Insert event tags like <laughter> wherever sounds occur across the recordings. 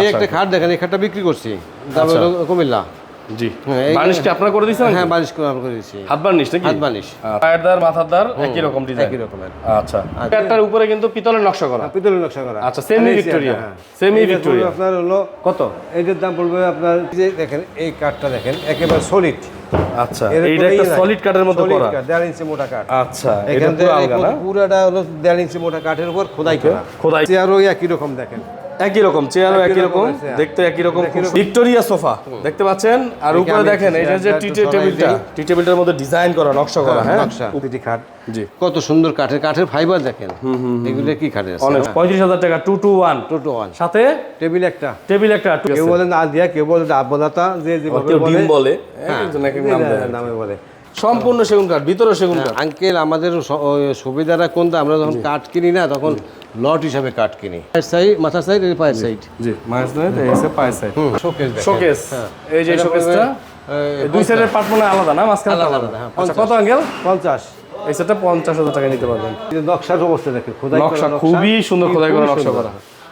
এই একটা খাট দেখেন এই খাটটা বিক্রি করছি। আচ্ছা। কুমিল্লা। জি। এই- বার্নিশ কি আপনারা করে দিয়েছেন? হ্যাঁ বালিশ করে আমরা করে দিয়েছি। হাত বার্নিশ নাকি? হাত বালিশ। পায়ের দার একই রকম ডিজাইন একই রকমের। আচ্ছা। একটার উপরে কিন্তু পিতলের নকশা করা। পিতলের নকশা করা। আচ্ছা, semi আর এই Victoria, semi এইটা Victoria। পড়বে আপনার হলো কত? দাম পড়বে আপনার যে দেখেন এই কাঠটা দেখেন একেবারে সলিড আচ্ছা এইটা একটা সলিড কাঠের মতো করা। দেড় ইঞ্চি মোটা কাঠ। আচ্ছা এটা এখান পুরো থেকে আলগা না? পুরাটা হলো দেড় ইঞ্চি মোটা কাঠের উপর খোদাই করা। খোদাই। চেয়ারও একই রকম দেখেন। একই রকম চেয়ারও একই রকম দেখতে একই রকম ভিক্টোরিয়া সোফা দেখতে পাচ্ছেন? আর উপরে দেখেন এটা যে টি টেবিলটা টি টেবিলটার মধ্যে ডিজাইন করা নকশা করা হ্যাঁ? দুটি খাট। জি। কত সুন্দর কাঠের কাঠের ফাইবার দেখেন। এগুলো কি কাঠের আছে? অনেক। পঁয়ত্রিশ হাজার টাকা two two one two two one সাথে টেবিল একটা। টেবিল একটা কেউ বলে না দিয়া কেউ বলে আবদাতা যে বলে ডিম বলে। হ্যাঁ, যে। নামে বলে। সম্পূর্ণ সেগুন কাঠ ভিতরে সেগুন কাঠ। আঙ্কেল আমাদের সুবিধাটা কোনটা? আমরা যখন কাঠ কিনি না তখন লট হিসাবে কাঠ কিনি। সাইড মাথার সাইড এর পায়ের সাইড জি মাইনাস নয় এই হচ্ছে পায়ে সাইড শোকেস শোকেস এই যে শোকেসটা দুই সাইডের পার্ট মনে আলাদা না? মাঝখানে আলাদা, হ্যাঁ, আচ্ছা কত আঙ্কেল পঞ্চাশ। এই সেটটা পঞ্চাশ হাজার টাকা নিতে পারবেন। নকশার অবস্থা দেখে খোদাই করা নকশা। খুবই সুন্দর খোদাই করা নকশা করা।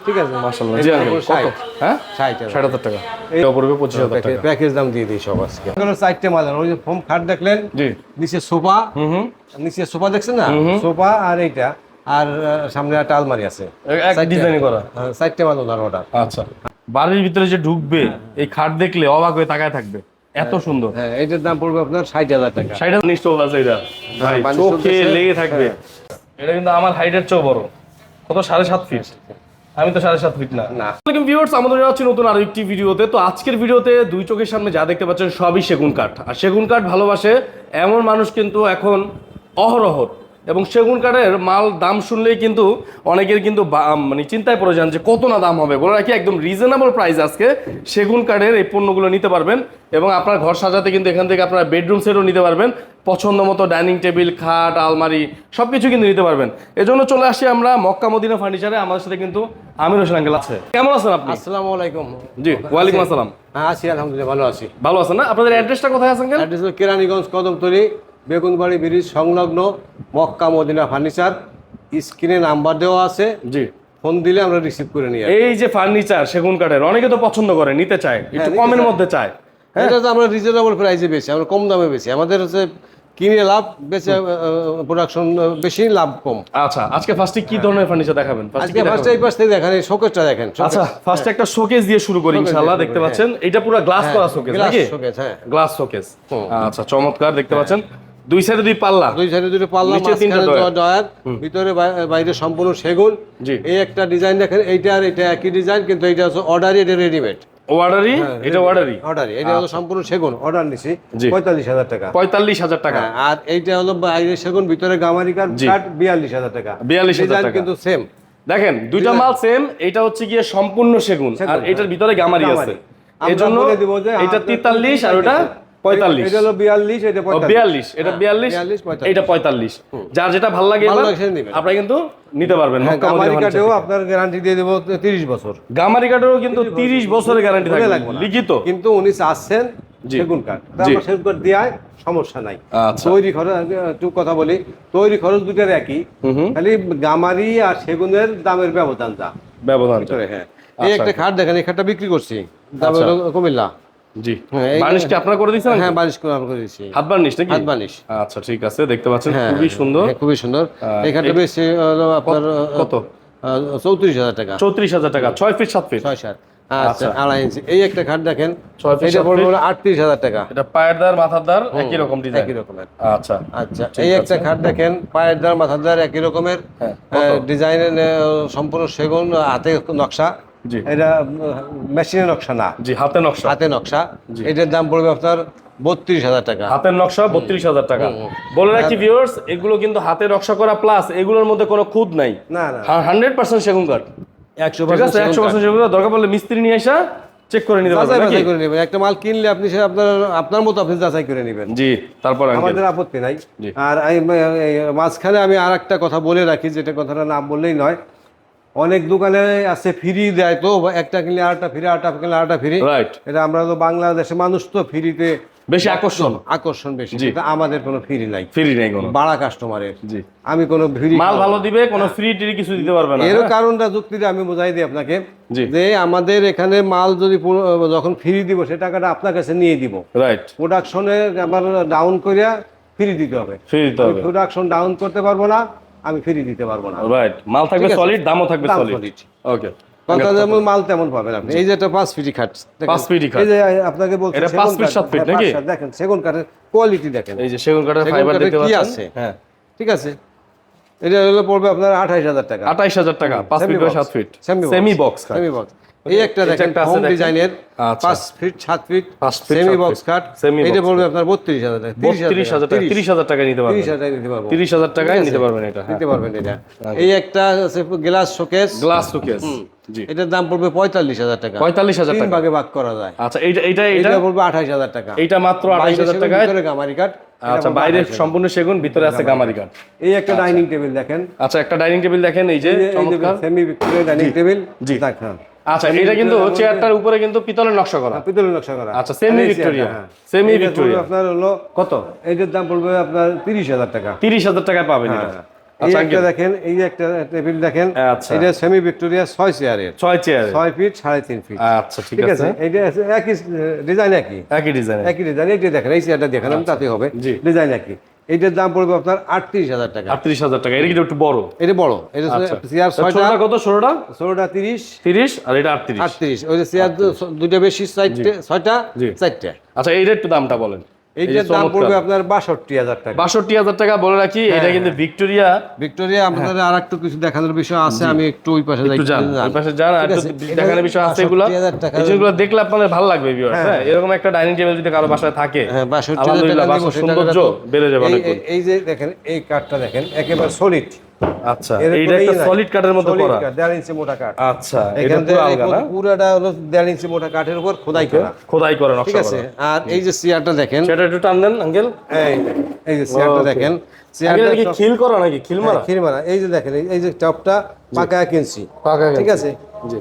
ঠিক আছে মাশাআল্লাহ। জি আঙ্কেল কত? হ্যাঁ? ষাট হাজার। ষাট হাজার টাকা। এই পড়বে পঁচিশ হাজার টাকা। প্যাকেজ দাম দিয়ে দিই সব আজকে। এগুলো চারটে মালের ওই যে ফোম খাট দেখলেন? জি। নিচে সোফা। হুম হুম। নিচে সোফা দেখছেন না? সোফা আর এইটা আর সামনে একটা আলমারি আছে। এক ডিজাইন করা। আহ, মাল ওনার অর্ডার আচ্ছা। বাড়ির ভিতরে যে ঢুকবে এই খাট দেখলে অবাক হয়ে তাকায় থাকবে। এত সুন্দর। হ্যাঁ এইটার দাম পড়বে আপনার ষাট হাজার টাকা। ষাট হাজার নিশ্চয় আছে এটা। চোখে লেগে থাকবে। এটা কিন্তু আমার হাইটের চেয়েও বড়। কত? সাড়ে সাত ফিট আমি তো সাড়ে সাত ফিট না। আসসালামু ভিউয়ার্স আমাদের যাচ্ছি নতুন আরও একটি ভিডিওতে। তো আজকের ভিডিওতে দুই চোখের সামনে যা দেখতে পাচ্ছেন সবই সেগুন কাঠ। আর সেগুন কাঠ ভালোবাসে এমন মানুষ কিন্তু এখন অহরহ। এবং সেগুন কাঠের মাল দাম শুনলেই কিন্তু অনেকের কিন্তু মানে চিন্তায় পড়ে যান যে কত না দাম হবে। বলে রাখি একদম রিজনেবল প্রাইস আজকে সেগুন কাঠের এই পণ্যগুলো নিতে পারবেন এবং আপনার ঘর সাজাতে কিন্তু এখান থেকে আপনারা বেডরুম সেটও নিতে পারবেন। পছন্দ মতো ডাইনিং টেবিল খাট আলমারি সব কিছু কিন্তু নিতে পারবেন। এজন্য চলে আসি আমরা মক্কা মদিনা ফার্নিচারে আমাদের সাথে কিন্তু আমির হোসেন আঙ্কেল আছে। কেমন আছেন আপনি? আসসালামু আলাইকুম। জি ওয়ালাইকুম আসসালাম। হ্যাঁ আছি আলহামদুলিল্লাহ ভালো আছি। ভালো আছেন না? আপনাদের অ্যাড্রেসটা কোথায় আছেন অ্যাড্রেস হলো কেরানীগঞ্জ কদমতলি। বেগুনবাড়ি ব্রিজ সংলগ্ন মক্কা মদিনা ফার্নিচার। স্ক্রিনে নাম্বার দেওয়া আছে। জি। ফোন দিলে আমরা রিসিভ করে নিয়ে এই যে ফার্নিচার সেগুন কাঠের অনেকে তো পছন্দ করে নিতে চায় একটু কমের মধ্যে চায় এটা তো আমরা রিজনেবল প্রাইসে বেশি আমরা কম দামে বেশি। আমাদের হচ্ছে কিনে লাভ বেচে প্রোডাকশন বেশি লাভ কম। আচ্ছা আজকে ফার্স্টে কি ধরনের ফার্নিচার দেখাবেন? আজকে? ফার্স্ট এই পাশ দেখেন এই শোকেসটা দেখেন আচ্ছা ফার্স্টে একটা শোকেস দিয়ে শুরু করি ইনশাআল্লাহ দেখতে পাচ্ছেন? এটা পুরো গ্লাস করা শোকেস গ্লাস নাকি? শোকেস হ্যাঁ। গ্লাস শোকেস আচ্ছা চমৎকার দেখতে পাচ্ছেন? দুই সাইডে দুই পাল্লা। দুই সাইডে দুটো পাল্লা মাঝখানে ডয়ার। ভিতরে বাইরে সম্পূর্ণ সেগুন। এই একটা ডিজাইন দেখেন এইটা আর এটা একই ডিজাইন কিন্তু এটা হচ্ছে অর্ডারই এটা রেডিমেড এটা এটা হলো সম্পূর্ণ সেগুন অর্ডার নিছি পঁয়তাল্লিশ হাজার টাকা। পঁয়তাল্লিশ হাজার টাকা। হ্যাঁ, আর এইটা হলো বাইরে সেগুন ভিতরে গামারি কাঠ বিয়াল্লিশ হাজার টাকা। 42,000 ডিজাইন টাকা। কিন্তু সেম দেখেন দুইটা মাল সেম এটা হচ্ছে গিয়ে সম্পূর্ণ সেগুন আর এটার ভিতরে গামারি আছে। এজন্য এটা তেতাল্লিশ আর ওটা পঁয়তাল্লিশ। এটা হলো বিয়াল্লিশ এটা পঁয়তাল্লিশ। বিয়াল্লিশ এটা বিয়াল্লিশ? 42, এটা পঁয়তাল্লিশ। যার যেটা ভালো লাগে। আপনারা কিন্তু নিতে পারবেন হ্যাঁ, গামারি আপনার গ্যারান্টি দিয়ে দেবো বছর। গামারি কিন্তু তিরিশ বছরের গ্যারান্টি থাকবে লিখিত। কিন্তু উনি চাচ্ছেন সেগুন কাঠ। আমরা সেগুন কাঠ দেওয়ায় সমস্যা নাই। আচ্ছা। তৈরি খরচ একটু কথা বলি তৈরি খরচ দুটার একই। খালি গামারি আর সেগুনের দামের ব্যবধান যা ব্যবধান হ্যাঁ। এই একটা খাট দেখেন এই খাটটা বিক্রি করছি। দাম আচ্ছা। কুমিল্লা। জি। হ্যাঁ, বার্নিশ কি আপনারা করে দিয়েছেন হ্যাঁ বালিশ করে আমরা করে দিয়েছি। হাত বার্নিশ নাকি? হাত বালিশ আচ্ছা ঠিক আছে দেখতে পাচ্ছেন হ্যাঁ খুবই সুন্দর। হ্যাঁ, খুবই সুন্দর। আহ, বেশি হলো আপনার কত? চৌত্রিশ হাজার টাকা। চৌত্রিশ হাজার টাকা ছয় ফিট সাত ফিট ছয় সাত। আচ্ছা আড়াই ইঞ্চি। এই একটা খাট দেখেন ছয় ফিট এটা পড়বে হলো আটত্রিশ হাজার টাকা। এটা পায়ের দার মাথার দার একই রকম ডিজাইন একই রকমের। আচ্ছা আচ্ছা এই একটা খাট দেখেন পায়ের মাথার দার একই রকমের। হ্যাঁ, ডিজাইনের সম্পূর্ণ সেগুন হাতে নকশা। এটা মেশিনের নকশা না। জি হাতে নকশা। হাতে নকশা। এটার দাম পড়বে আপনার বত্রিশ হাজার টাকা। হাতের নকশা বত্রিশ হাজার টাকা। বলে রাখি ভিউয়ার্স এগুলো কিন্তু হাতে নকশা করা প্লাস এগুলোর মধ্যে কোনো খুদ নাই। না না। হান্ড্রেড পার্সেন্ট সেগুন কাঠ। একশো আছে একশো পার্সেন্ট সেগুন কাঠ। দরকার পড়লে মিস্ত্রি নিয়ে আসা চেক করে নিতে পারবেন নাকি? করে নেবেন। একটা মাল কিনলে আপনি সে আপনার আপনার মতো আপনি যাচাই করে নেবেন। জি তারপর আমাদের আপত্তি নাই। আর মাঝখানে আমি আর একটা কথা বলে রাখি যেটা কথাটা না বললেই নয়। অনেক দোকানে আছে ফ্রি দেয় তো একটা কিনলে আরেকটা ফ্রি আরেকটা কিনলে আরেকটা ফ্রি রাইট এটা আমরা তো বাংলাদেশের মানুষ তো ফ্রিতে বেশি আকর্ষণ। আকর্ষণ বেশি কিন্তু আমাদের কোনো ফ্রি নাই। ফ্রি নেই কোনো। বাড়া কাস্টমারের জি। আমি কোনো ফ্রি মাল ভালো দিবে কোনো ফ্রি টিরি কিছু দিতে পারবে না এর কারণটা যুক্তিটা আমি বোঝাই দিই আপনাকে। যে আমাদের এখানে মাল যদি যখন ফ্রি দিব সে টাকাটা আপনার কাছে নিয়ে দিব। রাইট প্রোডাকশনে আবার ডাউন করিয়া ফ্রি দিতে হবে। ফ্রি দিতে হবে। প্রোডাকশন ডাউন করতে পারব না আমি ফ্রি দিতে পারব না। রাইট মাল থাকবে সলিড দামও থাকবে সলিড ওকে কথা যেমন মাল তেমন পাবেন আপনি। এই যে একটা পাঁচ ফিটি খাট পাঁচ ফিটি খাট। এই যে আপনাকে বলছি এটা পাঁচ ফিট, সাত ফিট হ্যাঁ, নাকি? দেখেন সেগুন কাঠের কোয়ালিটি দেখেন। এই যে সেগুন কাঠের ফাইবার দেখতে কি পাচ্ছেন? আছে? হ্যাঁ। ঠিক আছে। এটা হলো পড়বে আপনার আঠাইশ হাজার টাকা। আঠাইশ হাজার টাকা পাঁচ ফিট বা সাত feet. Semi box semi box এই একটা দেখেন হোম ডিজাইনের আচ্ছা। পাঁচ ফিট সাত ফিট সেমি বক্স Semi এটা পড়বে আপনার বত্রিশ হাজার টাকা বত্রিশ হাজার টাকা তিরিশ হাজার টাকা নিতে পারবেন। টাকা নিতে পারব। তিরিশ হাজার টাকায় নিতে পারবেন এটা হ্যাঁ। নিতে পারবেন এটা। এই একটা আছে গ্লাস শোকেস গ্লাস সুকেস জি। এটার দাম পড়বে পঁয়তাল্লিশ হাজার টাকা। পঁয়তাল্লিশ হাজার তিন টাকা। ভাগে ভাগ করা যায়। আচ্ছা এইটা এইটা এইটা? এটা পড়বে আঠাইশ হাজার টাকা। এইটা মাত্র আঠাইশ বাইরে হাজার সেগুন, টাকায়? ভিতরে গামারি কাঠ আচ্ছা বাইরে সম্পূর্ণ সেগুন ভিতরে আছে গামারি কাঠ এই একটা ডাইনিং টেবিল দেখেন। আচ্ছা একটা ডাইনিং টেবিল দেখেন এই যে সেমি ভিক্টোরিয়া ডাইনিং টেবিল জি। আচ্ছা এটা কিন্তু চেয়ারটার উপরে কিন্তু পিতলের নকশা করা। পিতলের নকশা করা। আচ্ছা, হ্যাঁ। semi এইটা Victoria। পড়বে আপনার হলো কত? এইটার দাম পড়বে আপনার তিরিশ হাজার টাকা। তিরিশ হাজার টাকায় পাবেন এটা। হ্যাঁ। এই আচ্ছা একটা দেখেন এই একটা টেবিল দেখেন আচ্ছা। এটা সেমি ভিক্টোরিয়া ছয় চেয়ারের। ছয় চেয়ারে ছয় ফিট সাড়ে তিন ফিট। আচ্ছা ঠিক আছে। এইটা একই ডিজাইন একই। একই ডিজাইন একই ডিজাইন এইটা দেখেন এই চেয়ারটা দেখেন তাতে হবে। ডিজাইন একই। এইটার দাম পড়বে আপনার আটত্রিশ হাজার টাকা। আটত্রিশ হাজার টাকা। এটা কিন্তু একটু বড়? এটা বড়। এটা সিআর চেয়ার ছয়টা কত? ষোলোটা? ষোলোটা তিরিশ। তিরিশ আর এটা আটত্রিশ। আটত্রিশ। ওই যে চেয়ার দুইটা বেশি চারটে ছয়টা চারটে। আচ্ছা এইটা একটু দামটা বলেন। এইটার দাম পড়বে আপনার বাষট্টি হাজার টাকা। বাষট্টি হাজার টাকা বলে রাখি হ্যাঁ, এটা কিন্তু ভিক্টোরিয়া। ভিক্টোরিয়া আমাদের আর একটু কিছু দেখানোর বিষয় আছে আমি একটু ওই পাশে যাই ওই পাশে যান আর দেখানোর বিষয় আছে এগুলো। 62,000 যেগুলো দেখলে আপনাদের ভালো লাগবে ভিউয়ার হ্যাঁ। এরকম একটা ডাইনিং টেবিল যদি কারও বাসায় থাকে হ্যাঁ বাষট্টি হাজার টাকা সৌন্দর্য বেড়ে যাবে এই- অনেক এই যে দেখেন এই কাঠটা দেখেন একেবারে সলিড আচ্ছা। এইটা একটা সলিড কাঠের মধ্যে করা দেড় ইঞ্চি মোটা কাঠ আচ্ছা এটা পুরো আলগা না? পুরাটা হলো দেড় ইঞ্চি মোটা কাঠের উপর খোদাই করা। খোদাই করে ঠিক আছে? আর এই যে চেয়ারটা দেখেন। সেটা একটু টান দেন আঙ্কেল। এই এই যে চেয়ারটা দেখেন। চেয়ারটা কি খিল করা নাকি? খিল মারা? খিরমারা এই যে দেখেন এই- এই যে টপটা পাকা কিনছি পাকা ঠিক আছে?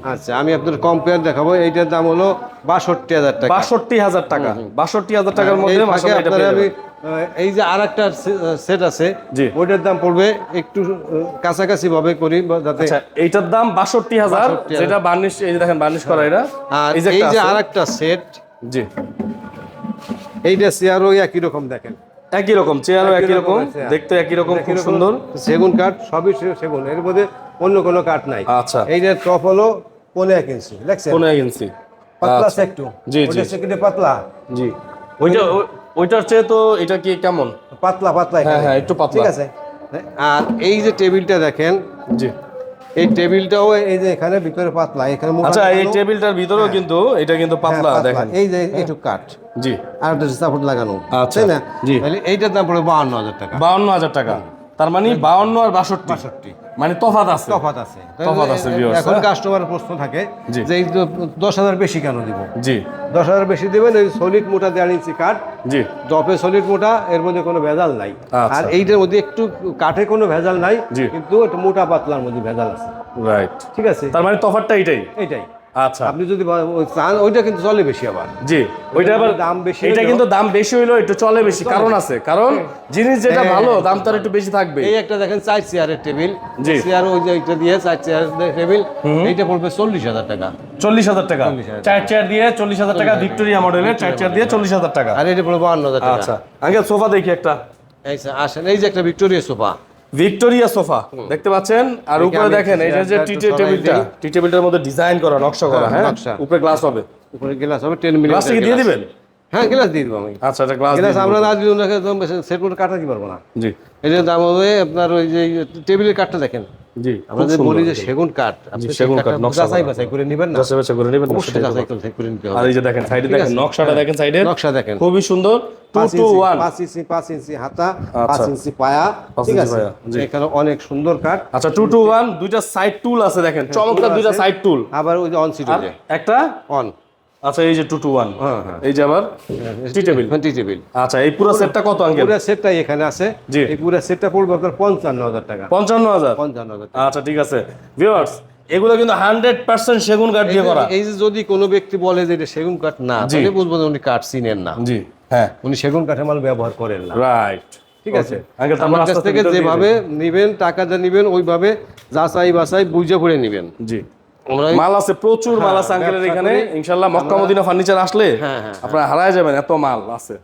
আচ্ছা আমি আপনার কম্পেয়ার দেখাবো। এইটার দাম হলো বাষট্টি হাজার টাকা। বাষট্টি হাজার টাকা। বাষট্টি হাজার টাকার মধ্যে আমি যাবেন। আহ, এই যে আর একটা সেট আছে। ওইটার দাম পড়বে একটু কাছাকাছি ভাবে করি যাতে আচ্ছা এইটার দাম বাষট্টি হাজার যেটা বার্নিশ এই যে দেখেন বার্নিশ করা এটা। আর এই যে। আর একটা সেট জি। এইটা চেয়ারও একই রকম দেখেন। একই রকম চেয়ারও একই রকম দেখতে একই রকম খুব সুন্দর। সেগুন কাঠ সবই সেগুন এর মধ্যে অন্য কোনো কাঠ নাই। আচ্ছা। এইটার টপ হলো পনেরো এক ইঞ্চি দেখছেন? পনেরো ইঞ্চি। পাতলা একটু জি, জি। সেকেন্ডে পাতলা। জি। ওইটা ওই- ওইটার চেয়ে তো এটা কি কেমন? পাতলা পাতলা হ্যাঁ, হ্যাঁ, একটু পাতলা। ঠিক আছে। আর এই যে টেবিলটা দেখেন জি। এই টেবিলটাও এই যে এখানে ভিতরে পাতলা এখানে আচ্ছা এই টেবিলটার ভিতরেও কিন্তু এটা কিন্তু হ্যাঁ, পাতলা। দেখেন। এই যে একটু কাঠ। জি। আর একটা সাপোর্ট লাগানো। আচ্ছা, তাই না? জি। তাহলে এইটার দাম পড়বে বাউন্ন হাজার টাকা। বাউন্ন হাজার টাকা। তার মানে বাউন্ন আর বাষট্টি। বাষট্টি। মানে তফাত আছে। তফাত আছে। তফাৎ আছে, এখন হ্যাঁ? কাস্টমার প্রশ্ন থাকে যে এই দশ হাজার বেশি কেন দিব? জি। দশ হাজার বেশি দেবেন ওই সলিড মোটা দেড় ইঞ্চি কাঠ। জি। দপে সলিড মোটা এর মধ্যে কোনো ভেজাল নাই। আচ্ছা। আর এইটার মধ্যে একটু কাঠে কোনো ভেজাল নাই। কিন্তু একটু মোটা পাতলার মধ্যে ভেজাল আছে। রাইট ঠিক আছে? তার মানে তফাতটা এটাই এইটাই। আচ্ছা। আপনি যদি চান ওইটা কিন্তু চলে বেশি আবার। জি ওইটা আবার দাম বেশি এটা কিন্তু দাম বেশি হইল একটু চলে বেশি কারণ আছে। কারণ জিনিস যেটা হ্যাঁ। ভালো দাম তার একটু বেশি থাকবে। এই একটা দেখেন চার চেয়ারের টেবিল। জি। চেয়ার ওই যে একটা দিয়ে চার চেয়ারের টেবিল এইটা পড়বে চল্লিশ হাজার টাকা। চল্লিশ হাজার টাকা। 40,000 চার চেয়ার দিয়ে চল্লিশ হাজার টাকা ভিক্টোরিয়া মডেলের চার চেয়ার দিয়ে চল্লিশ হাজার টাকা। আর এটা পড়বে বাউন্ন হাজার টাকা। আচ্ছা। আঙ্কেল সোফা দেখি একটা। এই আসেন এই যে একটা ভিক্টোরিয়া সোফা। ভিক্টোরিয়া সোফা দেখতে পাচ্ছেন? আর উপরে দেখেন এটা যে টি টেবিলটা টি টেবিলটার মধ্যে ডিজাইন করা নকশা করা হ্যাঁ, হ্যাঁ? উপরে গ্লাস হবে। উপরে গ্লাস হবে টেন মিনিট গ্লাসটা কি দিয়ে দিবেন? হ্যাঁ গ্লাস দিয়ে দেবো আমি। আচ্ছা এটা গ্লাস গ্লাস আমরা সেট করে পারব না। জি। এটার দাম হবে আপনার ওই যে টেবিলের কাঠটা দেখেন। জি আমরা যে বলি যে সেগুন কাঠ আপনি সেগুন কাঠ, নকশা যাচাই করা। বাছাই করে নেবেন না? যাচাই বাছাই করে নেবেন অবশ্যই যাচাই করে নিতে আর এই যে দেখেন সাইডে দেখেন নকশাটা দেখেন সাইডে। নকশা দেখেন। খুবই সুন্দর। টু পাঁচ টু ইঞ্চি ওয়ান। পাঁচ ইঞ্চি পাঁচ ইঞ্চি হাতা পাঁচ আচ্ছা। ইঞ্চি পায়া ঠিক আছে। এখানে অনেক সুন্দর কাঠ। আচ্ছা টু টু ওয়ান দুইটা সাইড টুল আছে দেখেন। চমৎকার tool দুইটা সাইড টুল আবার ওই যে অন সিট একটা? অন আচ্ছা এই যে হ্যাঁ হ্যাঁ। এই যে আবার টি টেবিল টি টেবিল আচ্ছা এই পুরো সেটটা কত আঙ্কেল? পুরো সেটটাই এখানে আছে। জি। এই পুরো সেটটা পড়বে আপনার পঞ্চান্ন হাজার টাকা। পঞ্চান্ন হাজার? পঞ্চান্ন হাজার আচ্ছা ঠিক আছে। ভিউয়ার্স এগুলো কিন্তু হান্ড্রেড পার্সেন্ট সেগুন কাঠ দিয়ে করা। এই যে যদি কোনো ব্যক্তি বলে যে এটা সেগুন কাঠ না। তাহলে বুঝব যে উনি কাঠ চিনেন না। জি হ্যাঁ। উনি সেগুন কাঠের মাল ব্যবহার করেন না। রাইট ঠিক আছে? আমার কাছ থেকে যেভাবে নিবেন টাকা যা নিবেন ওইভাবে যাচাই বাছাই বুঝে করে নিবেন। জি। মাল আছে প্রচুর মাল আছে আঙ্কেলের এখানে। ইনশাল্লাহ মক্কা মদিনা ফার্নিচার আসলে হ্যাঁ, হ্যাঁ, আপনারা হারায় যাবেন এত মাল আছে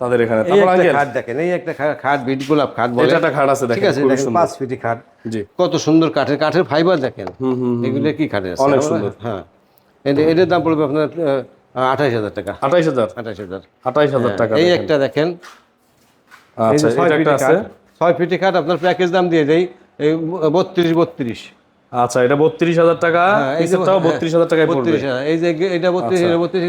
তাদের এখানে। তারপর আঙ্কেল? খাট দেখেন এই একটা খাট বিট গোলাপ খাট বলে। এটা একটা খাট আছে ঠিক আছে দেখেন সুন্দর। পাঁচ ফিটি খাট। জি। কত সুন্দর কাঠের কাঠের ফাইবার দেখেন। এগুলো কি আছে অনেক সুন্দর। হ্যাঁ। এটা এটার দাম পড়বে আপনার আঠাইশ হাজার টাকা। আঠাইশ হাজার? আঠাইশ হাজার। আঠাইশ হাজার টাকা এই একটা দেখেন। আচ্ছা এটা একটা আছে। খাট ছয় ফিটি খাট আপনার প্যাকেজ দাম দিয়ে দেয় এই বত্রিশ বত্রিশ। আচ্ছা এটা বত্রিশ হাজার টাকা হ্যাঁ, নিচেরটাও বত্রিশ হাজার টাকায় পড়বে। এই যে এটা বত্রিশ এটা বত্রিশ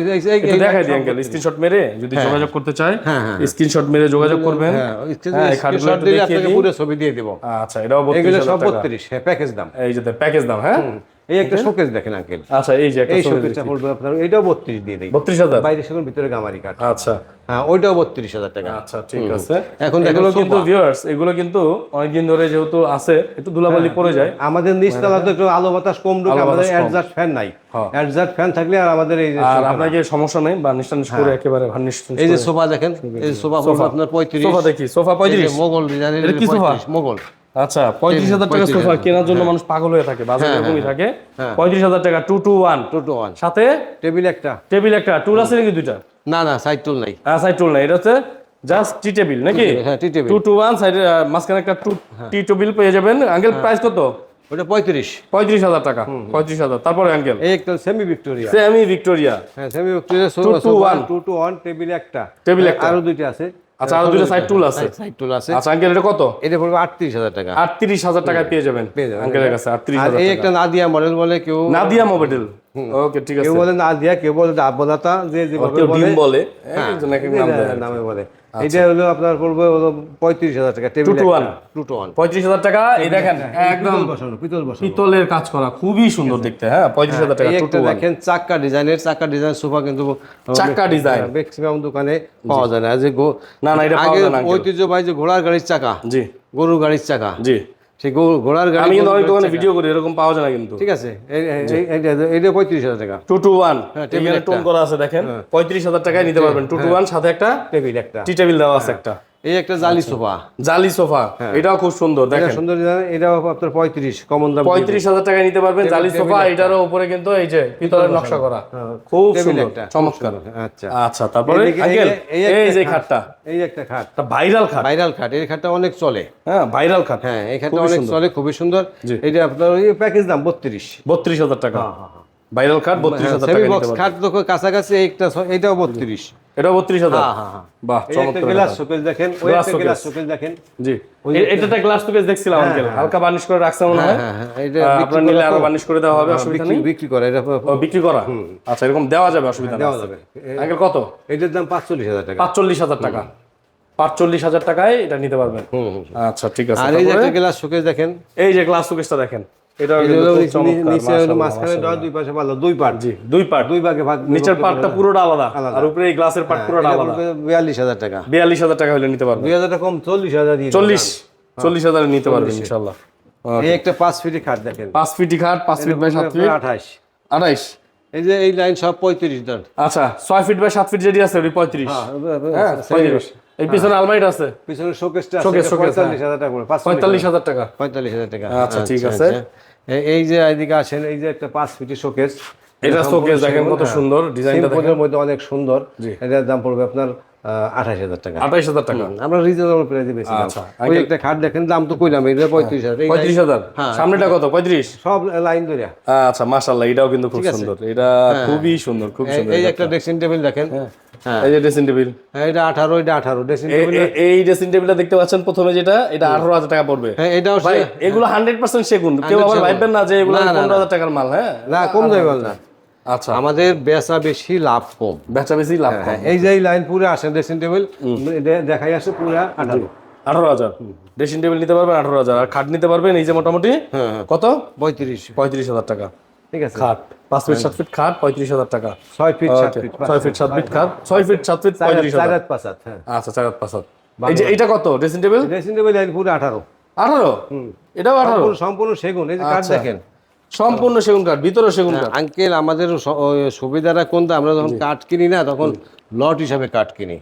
দেখাই দিই অ্যাঙ্কেল আঙ্কেল 32 স্ক্রিনশট মেরে যদি যোগাযোগ করতে চায় হ্যাঁ, হ্যাঁ। স্ক্রিনশট মেরে যোগাযোগ করবেন। হ্যাঁ হ্যাঁ, একটু দিলে আপনাকে পুরো ছবি দিয়ে দেবো। আচ্ছা এটাও বত্রিশ সব বত্রিশ হ্যাঁ প্যাকেজ দাম। এই যে প্যাকেজ দাম হ্যাঁ? এই একটা শোকেস দেখেন আঙ্কেল আচ্ছা এই যে এই ছবি শোকেসটা পড়বে আপনার এটাও বত্রিশ দিয়ে বত্রিশ হাজার? বাইরে সেগুন ভিতরে গামারি কাঠ আচ্ছা। হ্যাঁ ওইটাও বত্রিশ হাজার টাকা। আচ্ছা ঠিক আছে। এখন এগুলো কিন্তু ভিউয়ার্স এগুলো কিন্তু অনেকদিন ধরে যেহেতু আছে একটু ধুলাবালি পড়ে যায়। আমাদের নিচতলা তো একটু আলো বাতাস কম ঢুকে আমাদের। অ্যাডজাস্ট ফ্যান নাই। হ্যাঁ। অ্যাডজাস্ট ফ্যান থাকলে আর আমাদের এই আর আপনাকে সমস্যা নেই? বার্নিশ টার্নিশ করে একেবারে ভার্নিশ এই যে সোফা দেখেন এই সোফা আপনার পঁয়ত্রিশ। সোফা দেখি সোফা পঁয়ত্রিশ। মোগল ডিজাইনের কি সোফা? মোগল। আচ্ছা পঁয়ত্রিশ হাজার টাকা সোফা কেনার জন্য মানুষ পাগল হয়ে থাকে বাজার এরকমই থাকে। পঁয়ত্রিশ হাজার টাকা two two one two two one সাথে টেবিল একটা। টেবিল একটা। টুল আছে নাকি দুইটা? না না সাইড টুল নাই। সাইড টুল না এটা হচ্ছে জাস্ট টি টেবিল নাকি? হ্যাঁ tea table two two one সাইডে মাঝখানে একটা টু টি টেবিল পেয়ে যাবেন। আঙ্কেল প্রাইস কত? ওটা পঁয়ত্রিশ। পঁয়ত্রিশ হাজার টাকা। পঁয়ত্রিশ হাজার। তারপরে আঙ্কেল এই একটা সেমি ভিক্টোরিয়া সেমি ভিক্টোরিয়া হ্যাঁ semi Victoria Two to one. Two two one table একটা। টেবিল একটা। আরও দুইটা আছে। আচ্ছা আর দুটো সাইড টুল আছে। সাইড টুল আছে। আচ্ছা আঙ্কেল এটা কত? এটা পড়বে আটত্রিশ হাজার টাকা। আটত্রিশ হাজার টাকায় পেয়ে যাবেন। পেয়ে যাবেন। আঙ্কেলের কাছে আটত্রিশ আর এই টাকা। একটা নাদিয়া মডেল বলে কেউ নাদিয়া মোবাইল ওকে ঠিক আছে। কেউ বলে কেউ বলে ডাবলাতা যে যেভাবে বলে। বলে? হ্যাঁ, একজন এক নাম যা আচ্ছা। নামে বলে। এটা হলো আপনার পড়বে হলো পঁয়ত্রিশ হাজার টাকা table to one। Two two one. পঁয়ত্রিশ হাজার টাকা এই দেখেন একদম পিতল বসানো পিতল বসানো। পিতলের কাজ করা খুবই সুন্দর দেখতে হ্যাঁ পঁয়ত্রিশ হাজার টাকা টু একটা টু ওয়ান। দেখেন চাক্কা ডিজাইনের চাক্কা ডিজাইন সোফা কিন্তু চাক্কা ডিজাইন। ম্যাক্সিমাম দোকানে পাওয়া যায় না। যে না, না, এটা পাওয়া যায় না, ঐতিহ্যবাহী যে ঘোড়ার গাড়ির চাকা জি। গরুর গাড়ির চাকা জি। সেই ঘোড়ার গাড়ি আমি কিন্তু অনেক দোকানে ভিডিও করি এরকম পাওয়া যায় না কিন্তু। ঠিক আছে এইটা পঁয়ত্রিশ হাজার টাকা। Two two one table tone করা আছে দেখেন। পঁয়ত্রিশ হাজার টাকায় নিতে পারবেন। টু টু ওয়ান সাথে একটা টেবিল একটা। টি টেবিল দেওয়া আছে একটা। এই একটা জালি সোফা। জালি সোফা এটাও খুব সুন্দর দেখেন। সুন্দর এটাও আপনার পঁয়ত্রিশ কমন দাম পঁয়ত্রিশ হাজার টাকায় নিতে পারবেন জালি সোফা এটারও উপরে কিন্তু এই যে পিতলের নকশা করা। খুব সুন্দর চমৎকার। আচ্ছা। আচ্ছা তারপরে এই যে-। খাটটা। এই একটা খাট। ভাইরাল খাট। ভাইরাল খাট এই খাটটা অনেক চলে। হ্যাঁ ভাইরাল খাট। হ্যাঁ এই খাটটা অনেক চলে খুবই সুন্দর। এটা আপনার ওই প্যাকেজ দাম বত্রিশ। বত্রিশ হাজার টাকা। ভাইরাল খাট বত্রিশ হাজার টাকা বক্স খাট তো কাছাকাছি এইটা এটাও বত্রিশ। হাজার। হ্যাঁ হ্যাঁ হ্যাঁ। বাহ চমৎকার গ্লাস শোকেস দেখেন ওই একটা গ্লাস শোকেস দেখেন। জি। এটা গ্লাস টুকেস দেখছিলাম আঙ্কেল। হালকা বার্নিশ করে রাখছে মনে হয়? হ্যাঁ হ্যাঁ এটা বিক্রি নিলে আরও বার্নিশ করে দেওয়া হবে অসুবিধা বিক্রি নেই? বিক্রি করে এটা বিক্রি করা? আচ্ছা এরকম দেওয়া যাবে অসুবিধা নেই। দেওয়া যাবে। আঙ্কেল কত? এটার দাম পাঁচচল্লিশ হাজার টাকা। পাঁচচল্লিশ হাজার টাকা। পাঁচচল্লিশ হাজার টাকায় এটা নিতে পারবেন। আচ্ছা ঠিক আছে। আর এই যে একটা গ্লাস শোকেস দেখেন। এই যে গ্লাস শোকেসটা দেখেন। এটা এটা কিন্তু হলো খুব নিচে- হলো মাঝখানে মাশাআল্লাহ। দুই পাশে ভালো দুই পার্ট। জি দুই পার্ট। দুই ভাগে ভাগ নিচের পার্টটা পুরোটা আলাদা। আলাদা। আর উপরে এই গ্লাসের পার্ট পুরোটা আলাদা। বিয়াল্লিশ হাজার টাকা। বিয়াল্লিশ হাজার টাকা হলে নিতে পারবেন টাকা কম দিয়ে পারবেন এই একটা পাঁচ ফিটি খাট দেখেন। ফিটি খাট ফিট বাই সাত ফিট। আঠাশ। আঠাইশ এই যে এই লাইন সব পঁয়ত্রিশ আচ্ছা ছয় ফিট বাই সাত ফিট যেটি আছে পঁয়ত্রিশ। হ্যাঁ পঁয়ত্রিশ। এই পিছনে আলমারিটা আছে? পিছনে শোকেসটা showcase, পঁয়তাল্লিশ হাজার টাকা করে পঁয়তাল্লিশ হাজার টাকা। পঁয়তাল্লিশ হাজার টাকা। আচ্ছা, ঠিক আছে। এই যে এদিকে আছেন এই যে একটা পাঁচ ফিটি শোকেস এটা শোকেস দেখেন কত সুন্দর, ডিজাইনটা দেখেন। মধ্যে অনেক সুন্দর। এটার দাম পড়বে আপনার আঠাশ হাজার টাকা। আঠাইশ হাজার টাকা? আমরা রিজনেবল প্রাইসে বেশি আচ্ছা, ওই একটা খাট দেখেন দাম তো কইলাম এটা পঁয়ত্রিশ হাজার। পঁয়ত্রিশ হাজার? হ্যাঁ। সামনেটা কত? পঁয়ত্রিশ? সব লাইন ধরে আচ্ছা মাশাল্লাহ এটাও কিন্তু খুব সুন্দর। এটা খুবই সুন্দর খুব সুন্দর এই একটা ড্রেসিং টেবিল দেখেন। হ্যাঁ। এই যে ড্রেসিং টেবিল হ্যাঁ, এটা আঠারো এটা আঠারো। ড্রেসিং টেবিল এই ড্রেসিং টেবিলটা দেখতে পাচ্ছেন প্রথমে যেটা এটা আঠারো হাজার টাকা পড়বে। হ্যাঁ এটাও এগুলো হান্ড্রেড পার্সেন্ট সেগুন। কেউ আবার ভাববেন না যে এগুলো পনেরো হাজার টাকার মাল হ্যাঁ? না কম যাবে না আচ্ছা। আমাদের বেচা বেশি লাভ কম। বেচা বেশি লাভ কম। হ্যাঁ, এই যে এই লাইন পুরো আসে ড্রেসিং টেবিল দেখাই আসে পুরো আঠারো। আঠারো হাজার। ড্রেসিং টেবিল নিতে পারবেন আঠারো হাজার। আর খাট নিতে পারবেন এই যে মোটামুটি হ্যাঁ, কত? পঁয়ত্রিশ। পঁয়ত্রিশ হাজার টাকা। ঠিক আছে। খাট পাঁচ ফিট সাত ফিট খাট পঁয়ত্রিশ হাজার টাকা। ছয় ফিট সাত ফিট ছয় ফিট সাত ফিট খাট ছয় ফিট সাত ফিট পঁয়ত্রিশ হাজার। হ্যাঁ। আচ্ছা চার পাঁচ হাত এই যে এইটা কত dressing table dressing table line পুরো আঠারো। আঠারো? এটাও আঠারো? সম্পূর্ণ- সেগুন। এই যে কাঠ আচ্ছা। দেখেন। সম্পূর্ণ সেগুন কাঠ ভিতরে সেগুন কাঠ আঙ্কেল আমাদের সুবিধাটা কোনটা? আমরা যখন কাঠ কিনি না তখন লট হিসাবে কাঠ কিনি।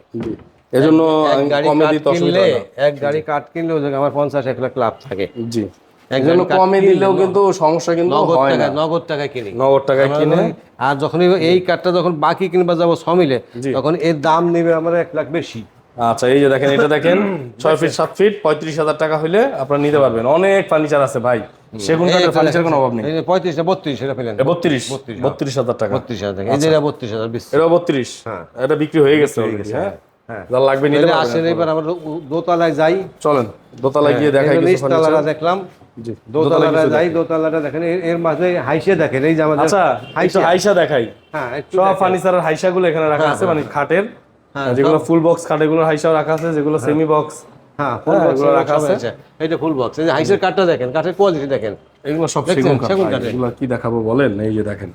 এজন্য এক গাড়ি কমে কাঠ দিতে অসুবিধা কিনলে এক গাড়ি কাঠ কিনলে ওই আমার পঞ্চাশ এক লাখ লাভ থাকে। জি। এক এজন্য গাড়ি কাঠ কমে দিলেও কিন্তু সমস্যা কিন্তু নগদ হয় না। নগদ টাকায় কিনি। নগদ টাকায় কিনে আর যখন এই কাঠটা যখন বাকি কিনবা যাব ছ মিলে তখন এর দাম নেবে আমার এক লাখ বেশি। আচ্ছা এই যে দেখেন এটা দেখেন <coughs> ছয় ফিট সাত ফিট পঁয়ত্রিশ হাজার টাকা হলে আপনারা নিতে পারবেন। অনেক ফার্নিচার আছে ভাই। সেগুন কাঠের ফার্নিচার কোনো অভাব নেই। পঁয়ত্রিশ বত্রিশ এটা পেলেন। বত্রিশ। বত্রিশ হাজার টাকা। বত্রিশ হাজার টাকা। এটা বত্রিশ হাজার এটা বত্রিশ। হ্যাঁ। এটা বিক্রি হয়ে গেছে already, হ্যাঁ? হ্যাঁ লাগবে নিতে তাহলে আসেন এবার আমরা দোতলায় যাই। চলেন দোতলায় গিয়ে দেখাই কিছু দেখলাম। দোতলাটা যাই দোতলাটা দেখেন এর- মাঝে হাইসে দেখেন এই যে আমাদের আচ্ছা হাইসা। দেখাই। হ্যাঁ সব ফার্নিচারের এখানে রাখা আছে মানে খাটের। হ্যাঁ, যেগুলো ফুল বক্স খাট এগুলো হাইসাও রাখা আছে যেগুলো সেমি বক্স হ্যাঁ ফুল হ্যাঁ, বক্স রাখা আছে। ফুল বক্স এই হাইসের কাঠটা দেখেন কাঠের কোয়ালিটি দেখেন। এগুলো সব সেগুন কাঠ। এগুলো কি দেখাবো বলেন? এই যে দেখেন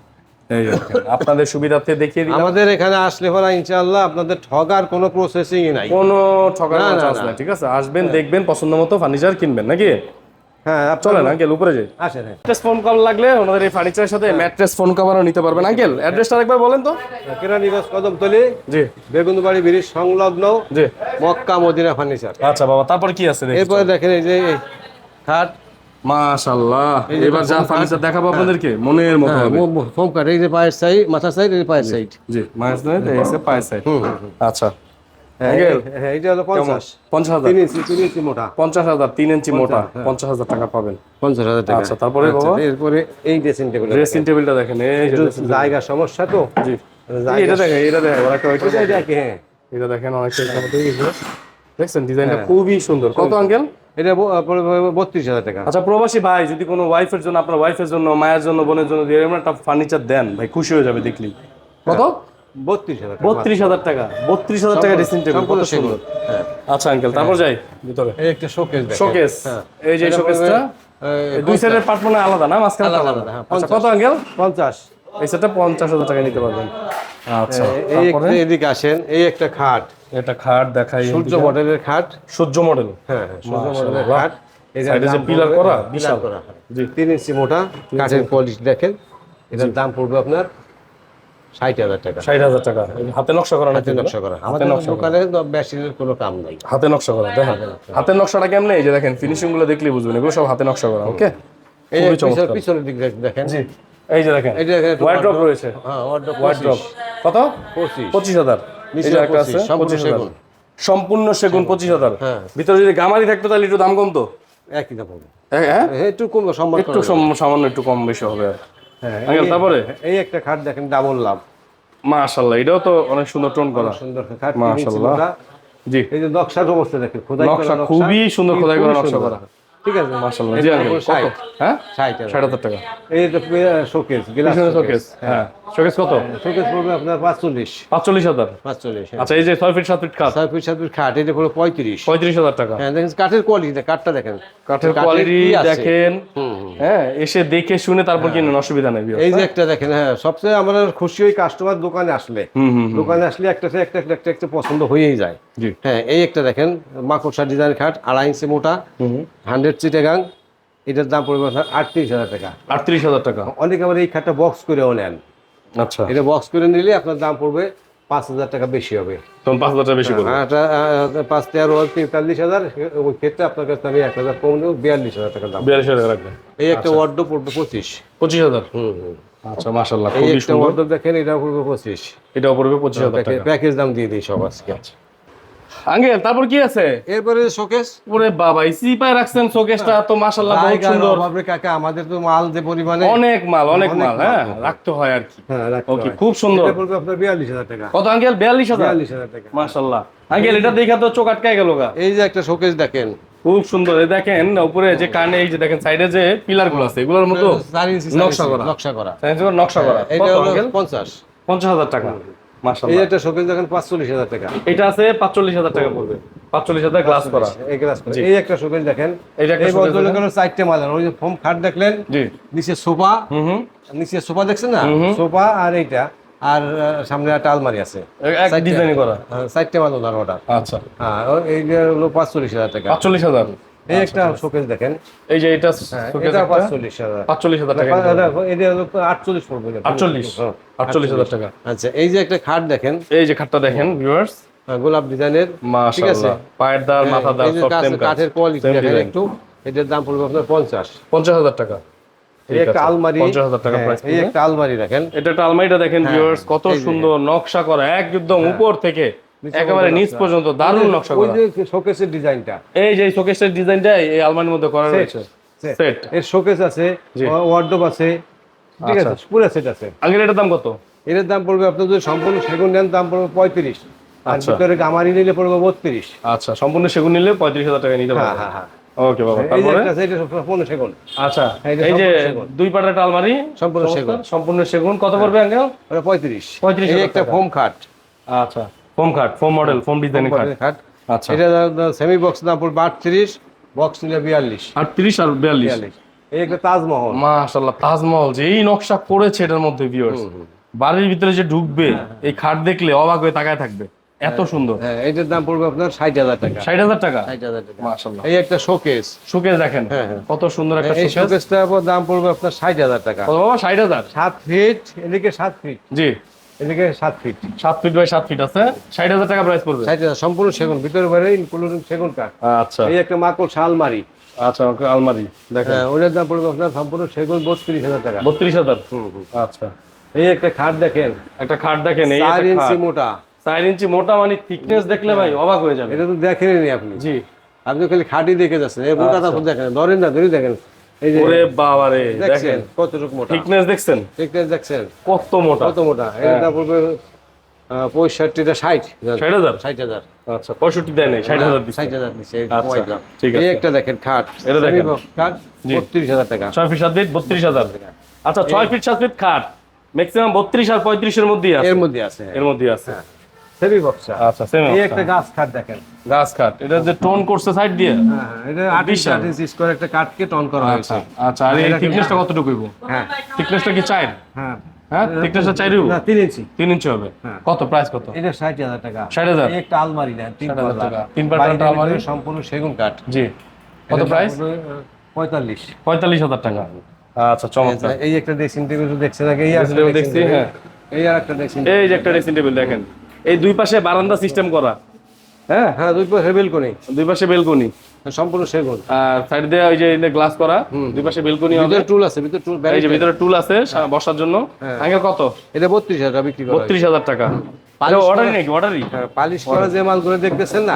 আপনাদের সুবিধার্থে দেখিয়ে আমাদের এখানে আসলে পরে ইনশাআল্লাহ আপনাদের ঠগার কোনো প্রসেসিং নাই। কোনো না, ঠিক আছে? আসবেন দেখবেন পছন্দ মতো ফার্নিচার কিনবেন নাকি? হ্যাঁ চলেন আঙ্কেল উপরে যাই। আসেন হ্যাঁ। ম্যাট্রেস ফোন কভার লাগলে ওনাদের এই ফার্নিচারের সাথে ম্যাট্রেস ফোন কভারও নিতে পারবেন। আঙ্কেল অ্যাড্রেসটা একবার বলেন তো। কেরানীগঞ্জ কদমতলি জি। বেগুনবাড়ি ব্রিজ সংলগ্ন জি। মক্কা মদিনা ফার্নিচার আচ্ছা বাবা তারপর কি আছে এরপরে দেখেন এই যে খাট। মাশাআল্লাহ। এবার যা ফার্নিচার দেখাবো আপনাদেরকে মনের মতো হ্যাঁ হবে। ফোম কাট এই যে পায়ের সাইড মাথার সাইড এই পায়ের সাইড জি এই পায়ের সাইড আচ্ছা। হ্যাঁ হ্যাঁ হলো ইঞ্চি ইঞ্চি মোটা। ইঞ্চি হাজার টাকা পাবেন। টাকা। আচ্ছা, তারপরে আচ্ছা, বাবা? এরপরে এই ড্রেসিং টেবিল ড্রেসিং টেবিলটা দেখেন। এই। জায়গা সমস্যা তো? জি। এটা দেখেন এটা দেখেন ওরা ওইটা এটা হ্যাঁ। এটা দেখেন অনেকটা গেছে। দেখছেন ডিজাইনটা খুবই সুন্দর। কত আঙ্কেল? এটা বত্রিশ হাজার টাকা। আচ্ছা প্রবাসী ভাই যদি কোনো ওয়াইফের জন্য আপনার ওয়াইফের জন্য মায়ের জন্য বোনের জন্য এরকম একটা ফার্নিচার দেন ভাই খুশি হয়ে যাবে দেখলি কত? বত্রিশ হাজার টাকা। বত্রিশ হাজার টাকা। ড্রেসিং টেবিল কত সুন্দর। হ্যাঁ। আচ্ছা আঙ্কেল তারপর যাই ভিতরে। এই একটা শোকেস শোকেস এই যে শোকেসটা দুই সাইডের পার্ট মনে আলাদা না? মাঝখানে আলাদা, হ্যাঁ, আচ্ছা কত আঙ্কেল পঞ্চাশ। এই সেটটা পঞ্চাশ হাজার টাকা নিতে পারবেন। আচ্ছা এই এদিকে আসেন এই একটা খাট। এটা খাট দেখাই সূর্য মডেলের খাট। সূর্য মডেল? হ্যাঁ হ্যাঁ, সূর্য মডেলের খাট। সাইডে যে পিলার করা? হ্যাঁ, বিশাল। করা। জি। তিন ইঞ্চি মোটা কাঠের কোয়ালিটি দেখেন। এটার দাম পড়বে আপনার ষাট হাজার টাকা। ষাট হাজার টাকা। হাতে নকশা করা হাতে নকশা করা। হাতে নকশা দোকানে মেশিনের কোনো কাম নাই। হাতে নকশা করা দেখেন। হাতের নকশাটা কেমনে? এই যে দেখেন ফিনিশিংগুলো দেখলেই বুঝবেন এগুলো সব হাতে নকশা করা ওকে? এই খুবই পিছনের- দিক দেখেন। জি। এই যে দেখেন এই যে দেখেন একটু হোয়াইট ড্রপ wardrobe- রয়েছে। হ্যাঁ wardrobe হোয়াইট ড্রপ 25 কত? পঁচিশ। পঁচিশ হাজার। নিচে একটা আছে 25, সম্পূর্ণ সেগুন। পঁচিশ হাজার। হ্যাঁ। ভিতরে যদি গামারি থাকতো তাহলে একটু দাম কমতো? একই দাম হ্যাঁ? হ্যাঁ? একটু কম সম্মান একটু সামান্য একটু কম বেশি হবে আর তারপরে? এই একটা খাট দেখেন ডাবল লাভ মাশাআল্লাহ এটাও তো অনেক সুন্দর টোন করা সুন্দর খাট মাশাআল্লাহ। জি এই যে নকশার অবস্থা দেখেন খোদাই করা নকশা খুবই সুন্দর খোদাই করা নকশা। করা। ঠিক আছে মাশাআল্লাহ জি? হ্যাঁ ষাট হাজার। ষাট হাজার টাকা এই যে শোকেস গ্লাস শোকেস হ্যাঁ শোকেস কত? শোকেস পড়বে আপনার পাঁচচল্লিশ। পাঁচচল্লিশ হাজার। পাঁচচল্লিশ হ্যাঁ। আচ্ছা এই যে ছয় ফিট সাত ফিট কাঠ। ছয় ফিট সাত ফিট খাট এটা পঁয়ত্রিশ। পঁয়ত্রিশ হাজার টাকা। হ্যাঁ দেখেন কাঠের কোয়ালিটি কাঠটা দেখেন। কাঠের কোয়ালিটি দেখেন। হ্যাঁ এসে দেখে শুনে তারপর কিনুন অসুবিধা নেই এই যে একটা দেখেন হ্যাঁ সবচেয়ে আমরা খুশি ওই কাস্টমার দোকানে আসলে। দোকানে আসলে একটা একটা একটা একটা পছন্দ হয়েই যায়। হ্যাঁ এই একটা দেখেন মাকড়সা ডিজাইন খাট আড়াই ইঞ্চি মোটা হুম হান্ড্রেড চিটেগাং। এটার দাম পড়বে আটত্রিশ হাজার টাকা। আটত্রিশ হাজার টাকা। অনেকে আবার এই খাটটা বক্স করেও নেন। আচ্ছা। এটা বক্স করে নিলে আপনার দাম পড়বে পাঁচ হাজার টাকা বেশি হবে। তখন পাঁচ হাজার টাকা বেশি পড়বে। এটা, পাঁচ তেরো তেতাল্লিশ হাজার ওই ক্ষেত্রে আপনার কাছে আমি এক হাজার কম দেবো বিয়াল্লিশ হাজার টাকা দাম। বিয়াল্লিশ হাজার রাখবেন। এই একটা ওয়ার্ড পড়বে পঁচিশ। পঁচিশ হাজার? হুম হুম। আচ্ছা মাশাল্লাহ এই একটা ওয়ার্ড দেখেন এটা পড়বে পঁচিশ। এটাও পড়বে পঁচিশ হাজার প্যাকেজ দাম দিয়ে দিই সব আজকে। আঙ্কেল তারপর কি আছে? এরপরে শোকেস। ওরে বাবা এই সিপাই রাখছেন শোকেসটা তো মাশাল্লাহ বহুত সুন্দর। কাকা আমাদের তো মাল যে পরিমাণে অনেক মাল অনেক মাল হ্যাঁ হ্যাঁ। রাখতে হয় আর কি। হ্যাঁ ওকে খুব সুন্দর। এটা পড়বে আপনার বিয়াল্লিশ হাজার টাকা। কত আঙ্কেল বিয়াল্লিশ হাজার? বিয়াল্লিশ হাজার টাকা। মাশাল্লাহ আঙ্কেল এটা দেখা তো চোখ আটকায় গেল গা। এই যে একটা শোকেস দেখেন। খুব সুন্দর এই দেখেন উপরে যে কানে এই যে দেখেন সাইডে যে পিলারগুলো আছে এগুলোর মতো নকশা করা। নকশা করা। নকশা করা। এটা হলো আঙ্কেল পঞ্চাশ। পঞ্চাশ হাজার টাকা। এই একটা শোকেস দেখেন পাঁচচল্লিশ হাজার টাকা। এটা আছে পাঁচচল্লিশ হাজার টাকা পড়বে। পাঁচচল্লিশ হাজার গ্লাস করা। এই গ্লাস করা। এই একটা শোকেস দেখেন এইটা একটা এই showcase ভদ্রলোকের চারটে ওই যে ফোম খাট দেখলেন জি। নিচে সোফা হুম নিচে সোফা দেখছেন না? সোফা আর এইটা আর সামনে একটা আলমারি আছে। ডিজাইন করা। হ্যাঁ, মাল ওনার অর্ডার আচ্ছা। হ্যাঁ এই হলো পাঁচচল্লিশ হাজার টাকা। পাঁচচল্লিশ হাজার? এই একটা শোকেস দেখেন। এই যে এটা হ্যাঁ, এটা টাকা এটা হলো পড়বে হ্যাঁ, হাজার টাকা। আচ্ছা এই যে একটা খাট দেখেন। এই যে খাটটা দেখেন ভিউয়ার্স হ্যাঁ, গোলাপ ডিজাইনের ঠিক আছে? পায়ের দার মাথা দার সব সেম কাঠের কোয়ালিটি দেখেন একটু। এটার দাম পড়বে আপনার পঞ্চাশ। পঞ্চাশ হাজার টাকা। একটা আলমারি। 50,000 টাকা হ্যাঁ, এই একটা আলমারি দেখেন। এটা একটা আলমারিটা দেখেন ভিউয়ার্স কত সুন্দর নকশা করা একদম উপর থেকে। একেবারে নিচ পর্যন্ত দারুণ নকশা করা। ওই যে শোকেসের ডিজাইনটা। এই যে শোকেসের ডিজাইনটা এই আলমারির মধ্যে করা রয়েছে। সেট এর শোকেস আছে ওয়ার্ডরোব আছে। ঠিক আচ্ছা। আছে পুরো সেট আছে। আগের এটার দাম কত? এর দাম পড়বে আপনার যদি সম্পূর্ণ সেগুন নেন দাম পড়বে পঁয়ত্রিশ। আর আচ্ছা। ভিতরে গামারি নিলে পড়বে বত্রিশ। আচ্ছা সম্পূর্ণ সেগুন নিলে পঁয়ত্রিশ হাজার টাকা নিতে হ্যাঁ পারবে। হ্যাঁ হ্যাঁ ওকে বাবা এই যে তারপরে? এটা সম্পূর্ণ সেগুন। আচ্ছা এই যে এই যে। দুই পাটার একটা আলমারি সম্পূর্ণ সেগুন। সম্পূর্ণ সেগুন কত পড়বে আঙ্কেল? ওটা পঁয়ত্রিশ। 35,000 এই একটা টাকা। ফোম খাট। আচ্ছা। ফোম খাট ফোম মডেল ফোম ডিজাইনের খাট আচ্ছা। এটা সেমি বক্স দাম পড়বে আটত্রিশ বক্স নিলে বিয়াল্লিশ। আটত্রিশ আর বিয়াল্লিশ। এই একটা তাজমহল। মাশাল্লাহ তাজমহল যে এই নকশা করেছে এটার মধ্যে ভিউয়ার্স বাড়ির ভিতরে যে ঢুকবে এই খাট দেখলে অবাক হয়ে তাকায় থাকবে। এত সুন্দর। হ্যাঁ এইটার দাম পড়বে আপনার ষাট হাজার টাকা। ষাট হাজার টাকা? মাশাল্লাহ। এই একটা শোকেস শোকেস দেখেন। হ্যাঁ, হ্যাঁ। কত সুন্দর একটা এই শোকেস শোকেসটা দাম পড়বে আপনার ষাট হাজার টাকা। ষাট হাজার। সাত ফিট এদিকে সাত ফিট জি। এদিকে সাত ফিট সাত ফিট বাই সাত ফিট আছে। ষাট হাজার টাকা প্রাইস পড়বে। ষাট হাজার সম্পূর্ণ সেগুন ভিতরে বাইরে ইনক্লুডিং সেগুন কাঠ। আচ্ছা। এই একটা মাকড় আলমারি আচ্ছা আলমারি দেখেন। হ্যাঁ ওটার দাম পড়বে আপনার সম্পূর্ণ সেগুন বত্রিশ হাজার টাকা। বত্রিশ হাজার? আচ্ছা। এই একটা খাট দেখেন। একটা খাট দেখেন এই ইঞ্চি মোটা। চার ইঞ্চি মোটা মানে থিকনেস দেখলে ভাই অবাক হয়ে যাবে। এটা তো দেখেননি আপনি। জি। আপনি খালি খাটি দেখে যাচ্ছেন। এই মোটাটা তো দেখেন ধরেন না ধরে দেখেন। ওরে দেখছেন দেখেন কতটুকু মোটা। থিকনেস দেখছেন? কত মোটা? কত মোটা? এটা পড়বে পঁয়ষট্টিটা ষাট ষাট হাজার? ষাট হাজার। আচ্ছা পঁয়ষট্টি দেয় নাই ষাট হাজার ষাট হাজার দিচ্ছে আচ্ছা, কমাইলাম। ঠিক আছে। একটা দেখেন খাট। এটা দেখেন। খাট বত্রিশ হাজার টাকা। ছয় ফিট সাত ফিট বত্রিশ হাজার। আচ্ছা ছয় ফিট সাত ফিট খাট। ম্যাক্সিমাম বত্রিশ আর পঁয়ত্রিশের মধ্যেই আছে। এর মধ্যে আছে এর মধ্যে আছে। সেমি বক্সা আচ্ছা সেম এই একটা গাছ খাট দেখেন। গাছ খাট। এটা যে টোন করছে সাইড দিয়ে? হ্যাঁ হ্যাঁ এটা আট ইঞ্চি বিশাল। আট ইঞ্চি স্কোয়ার একটা কাঠকে টন করা হয়েছে। আচ্ছা আচ্ছা আর এই থিকনেসটা কতটুকু হইব? হ্যাঁ। থিকনেসটা কি চার? হ্যাঁ। হ্যাঁ থিকনেসটা হইব না তিন ইঞ্চি তিন ইঞ্চি হবে। হ্যাঁ। কত? প্রাইস কত? এটা ষাট হাজার টাকা। ষাট হাজার? এই একটা আলমারি 60,000 পাল্লা। টাকা। তিন পাল্লার আলমারি? সম্পূর্ণ সেগুন কাঠ। জি। কত প্রাইস পড়বে, আহ, পঁয়তাল্লিশ। পঁয়তাল্লিশ হাজার টাকা। আচ্ছা চমৎকার। এই একটা ড্রেসিং টেবিল দেখছেন আগে এই একটা দেখছি, হ্যাঁ। ড্রেসিং এই যে একটা ড্রেসিং টেবিল দেখেন। এই দুই পাশে বারান্দা সিস্টেম করা। হ্যাঁ? হ্যাঁ দুই পাশে বেলকনি দুই পাশে বেলকনি সম্পূর্ণ সেগুন আর সাইড দিয়ে ওই যে গ্লাস করা দুই পাশে বেলকনি ভিতরে টুল আছে ভিতরে টুল এই যে ভিতরে টুল আছে সা- বসার জন্য। হ্যাঁ। আগে কত? এটা বত্রিশ হাজার টাকা বিক্রি করা হয়েছে। বত্রিশ হাজার টাকা। পালিশ অর্ডারই নাকি অর্ডারই হ্যাঁ, পালিশ করা যে মালগুলো দেখতেছেন না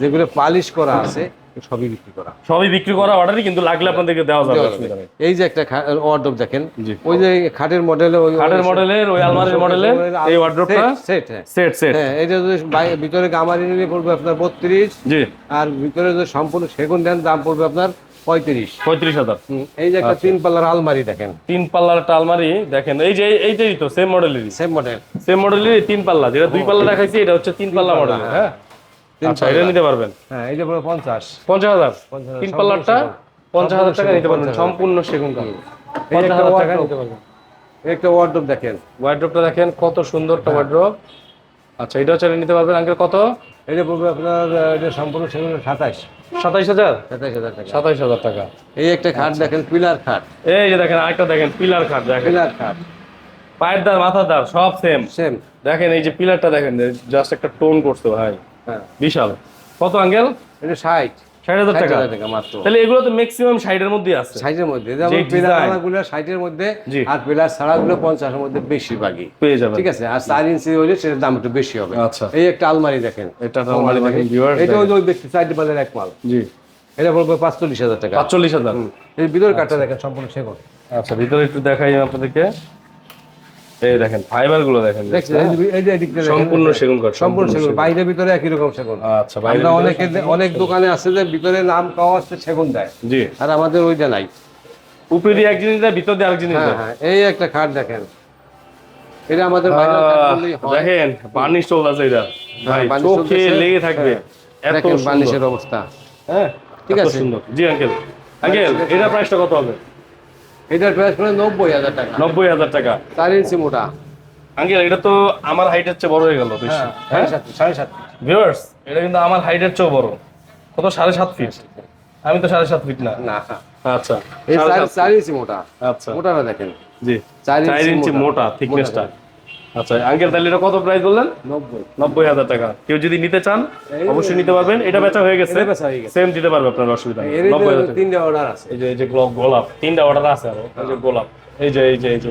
যেগুলো পালিশ করা আছে সবই বিক্রি করা। সবই বিক্রি করা অর্ডারই কিন্তু লাগলে আপনাদেরকে দেওয়া যাবে অসুবিধা নেই। এই যে একটা ওয়ার্ডরোব দেখেন। ওই যে খাটের মডেলে ওই খাটের মডেলের ওই আলমারির মডেলের এই ওয়ার্ড্রপটা সেট হ্যাঁ। সেট সেট হ্যাঁ এটা যদি ভিতরে গামারি নিলে পড়বে আপনার বত্রিশ। জি। আর ভিতরে যদি সম্পূর্ণ সেগুন দেন দাম পড়বে আপনার পঁয়ত্রিশ। পঁয়ত্রিশ হাজার। এই যে একটা তিন পাল্লার আলমারি দেখেন। তিন পাল্লার একটা আলমারি দেখেন এই যে এইটাই তো সেম মডেলেরই সেম মডেল সেম মডেলেরই তিন পাল্লা যেটা দুই পাল্লা দেখাইছি এটা হচ্ছে তিন পাল্লা মডেল হ্যাঁ। তিন আচ্ছা এটা নিতে পারবেন? হ্যাঁ এটা পড়বে পঞ্চাশ। পঞ্চাশ হাজার? তিন পাল্লারটা পঞ্চাশ হাজার টাকা নিতে পারবেন সম্পূর্ণ সেগুন কাঠ এই পঞ্চাশ হাজার টাকা নিতে পারবেন। একটা দেখেন। ওয়ার্ড্রপটা দেখেন কত সুন্দর একটা ওয়ার্ড্রপ আচ্ছা এটাও নিতে পারবেন আঙ্কেল কত? এটা পড়বে আপনার এটা সম্পূর্ণ সেগুন সাতাশ সাতাইশ হাজার? সাতাশ হাজার টাকা। সাতাইশ হাজার টাকা। এই একটা খাট দেখেন পিলার খাট। এই যে দেখেন আরেকটা দেখেন পিলার খাট দেখেন। পিলার খাট। পায়ের দার মাথার দার সব সেম সেম দেখেন এই যে পিলারটা দেখেন জাস্ট একটা টোন করছে ভাই। হ্যাঁ বিশাল। কত আঙ্কেল? এটা ষাট। ষাট হাজার টাকা। টাকা মাত্র। তাহলে এগুলো তো ম্যাক্সিমাম ষাটের মধ্যে আছে। ষাটের মধ্যে। যেমন যে পিলার design। ষাটের মধ্যে আর পিলার ছাড়াগুলো পঞ্চাশের মধ্যে বেশিরভাগই। পেয়ে যাবেন। ঠিক আছে? আর চার ইঞ্চি হলে সেটার দাম একটু বেশি হবে। আচ্ছা। এই একটা আলমারি দেখেন। এটা আলমারি দেখেন, এটা ওই দেখেন। যে ওই ব্যক্তি সাইড বাজার এক মাল। জি। এটা বলব পাঁচচল্লিশ হাজার টাকা। পাঁচচল্লিশ হাজার। এই কাঠটা দেখেন সম্পূর্ণ সেগুন। আচ্ছা ভিতরে একটু দেখাই আপনাদেরকে। এই দেখেন ফাইবারগুলো দেখেন। সম্পূর্ণ সেগুন কাঠ সম্পূর্ণ সেগুন। বাইরে ভিতরে একই রকম সেগুন। আচ্ছা বাইরে অনেকে অনেক দোকানে আছে যে ভিতরে নাম খাওয়া আছে সেগুন দেয়। জি। আর আমাদের ওইটা নাই। উপরে দিয়ে এক জিনিস দেয় ভিতর দিয়ে আরেক জিনিস হ্যাঁ দেয়। হ্যাঁ এই একটা খাট দেখেন। এটা আমাদের হয়। দেখেন বার্নিশ আছে এটা। ভাই চোখে লেগে থাকবে। হ্যাঁ। এত বার্নিশের অবস্থা। হ্যাঁ ঠিক আছে। সুন্দর। জি আঙ্কেল আঙ্কেল এটার প্রাইসটা কত হবে? এটার প্রাইস পড়ে নব্বই হাজার টাকা। নব্বই হাজার টাকা। চার ইঞ্চি মোটা। আঙ্কেল এটা তো আমার হাইটের চেয়ে বড় হয়ে গেল বেশি। হ্যাঁ হ্যাঁ? সাড়ে সাত ভিউয়ার্স এটা কিন্তু আমার হাইটের চেয়েও বড়। কত? সাড়ে সাত ফিট। আমি তো সাড়ে সাত ফিট না। না। আচ্ছা এই চার ইঞ্চি মোটা। আচ্ছা। মোটাটা দেখেন। জি। চার ইঞ্চি মোটা। মোটা থিকনেসটা মোটা। আচ্ছা আঙ্কেল তাহলে এটা কত প্রাইস বললেন? নব্বই। নব্বই হাজার টাকা। কেউ যদি নিতে চান অবশ্যই নিতে পারবেন। এটা বেচা হয়ে গেছে। সেম দিতে পারবে আপনার অসুবিধা নব্বই হাজার তিনটা অর্ডার আছে। এই যে এই যে গোলাপ তিনটা অর্ডার আছে আরও। এই যে গোলাপ। এই যে এই যে এই যে।